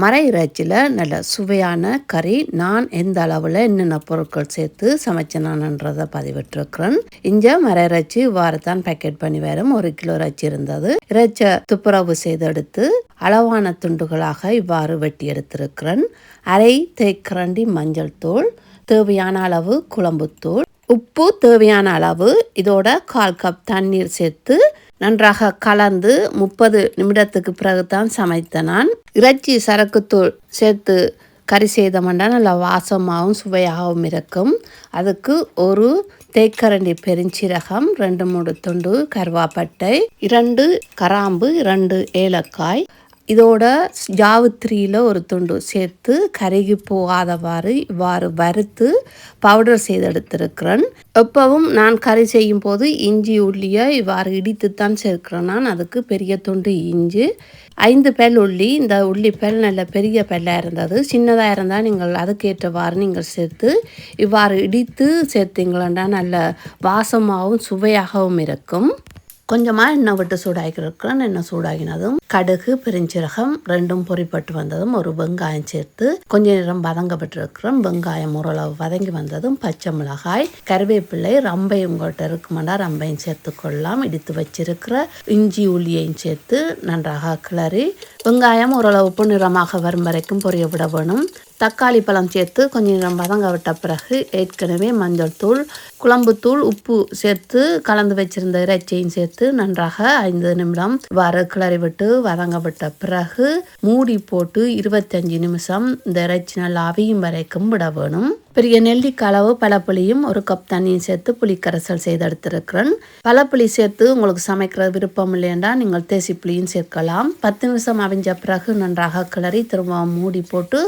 மர இறைச்சியில் நல்ல சுவையான கறி. நான் எந்த அளவில் என்னென்ன பொருட்கள் சேர்த்து சமைச்சனான்றதை பதிவிட்டிருக்கிறேன். இஞ்ச மர இறைச்சி இவ்வாறு தான் பேக்கெட் பண்ணி வரும். ஒரு கிலோ இறைச்சி இருந்தது. இறைச்சை துப்புரவு செய்தெடுத்து அளவான துண்டுகளாக இவ்வாறு வெட்டி எடுத்திருக்கிறேன். அரை தேக்கரண்டி மஞ்சள் தூள் தேவையான அளவு குழம்புத்தூள் உப்பு தேவையான அளவு இதோட கால் கப் தண்ணீர் சேர்த்து நன்றாக கலந்து முப்பது நிமிடத்துக்கு பிறகு தான் சமைத்தேன் நான். இறைச்சி சரக்குத்தூள் சேர்த்து கறி செய்தோம்னா நல்லா வாசமாகவும் சுவையாகவும் இருக்கும். அதுக்கு ஒரு தேக்கரண்டி பெருஞ்சீரகம் ரெண்டு மூணு துண்டு கருவாப்பட்டை இரண்டு கராம்பு இரண்டு ஏலக்காய் இதோட ஜாவித்திரியில் ஒரு துண்டு சேர்த்து கருகி போகாதவாறு இவ்வாறு வறுத்து பவுடர் செய்து எடுத்திருக்கிறேன் எப்பவும் நான் கறி செய்யும் போது இஞ்சி உள்ளியை இவ்வாறு இடித்துத்தான் சேர்க்கிறேன். நான் அதுக்கு பெரிய துண்டு இஞ்சி ஐந்து பெல் உள்ளி. இந்த உள்ளி பெல் நல்ல பெரிய பெல்லாக இருந்தது. சின்னதாக இருந்தால் நீங்கள் அதுக்கேற்றவாறு நீங்கள் சேர்த்து இவ்வாறு இடித்து சேர்த்தீங்களா நல்ல வாசமாகவும் சுவையாகவும் இருக்கும். கொஞ்சமாக எண்ணெய் விட்டு சூடாக்கிருக்கிறேன் எண்ணெய் சூடாகினதும் கடுகு பெருஞ்சீரகம் ரெண்டும் பொறிப்பட்டு வந்ததும் ஒரு வெங்காயம் சேர்த்து கொஞ்ச நேரம் வதங்கப்பட்டிருக்கிறோம் வெங்காயம் ஓரளவு வதங்கி வந்ததும் பச்சை மிளகாய் கருவேப்பிள்ளை ரம்பை உங்கள்கிட்ட இருக்குமாண்டா ரம்பையும் சேர்த்து கொள்ளலாம் இடித்து வச்சிருக்கிற இஞ்சி உள்ளியையும் சேர்த்து நன்றாக கிளறி வெங்காயம் ஓரளவு பொன்னிறமாக வரும் வரைக்கும் பொரிய விட வேணும் தக்காளி பழம் சேர்த்து கொஞ்சம் நேரம் வதங்க விட்ட பிறகு ஏற்கனவே மஞ்சள் தூள் குழம்புத்தூள் உப்பு சேர்த்து கலந்து வச்சிருந்த இறைச்சியும் சேர்த்து நன்றாக ஐந்து நிமிடம் வர கிளறி விட்டு வதங்க விட்ட பிறகு மூடி போட்டு இருபத்தஞ்சு நிமிஷம் இந்த இறைச்சி நல்லா அவியும் வரைக்கும் விட வேணும். பெரிய நெல்லிக்காய் அளவு பழப்புளியும் ஒரு கப் தண்ணியும் சேர்த்து புளிக்கரைசல் செய்து எடுத்திருக்கிறேன். பழப்புளி சேர்த்து உங்களுக்கு சமைக்கிற விருப்பம் இல்லையென்றா நீங்கள் தேசி புளியும் சேர்க்கலாம். பத்து நிமிஷம் அவிஞ்ச பிறகு நன்றாக கிளறி திரும்ப மூடி போட்டு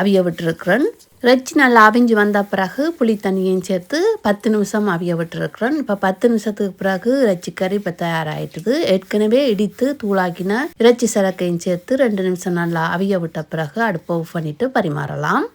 அவிய விட்டுருக்கிறேன். இறைச்சி நல்லா அவிஞ்சு வந்த பிறகு புளி தண்ணியையும் சேர்த்து பத்து நிமிஷம் அவிய விட்டுருக்குறேன். இப்போ பத்து நிமிஷத்துக்கு பிறகு இறைச்சி கறி இப்போ தயாராகிட்டுது ஏற்கனவே இடித்து தூளாக்கின இறைச்சி சரக்கையும் சேர்த்து ரெண்டு நிமிஷம் நல்லா அவிய விட்ட பிறகு அடுப்பை ஆஃப் பண்ணிவிட்டு பரிமாறலாம்.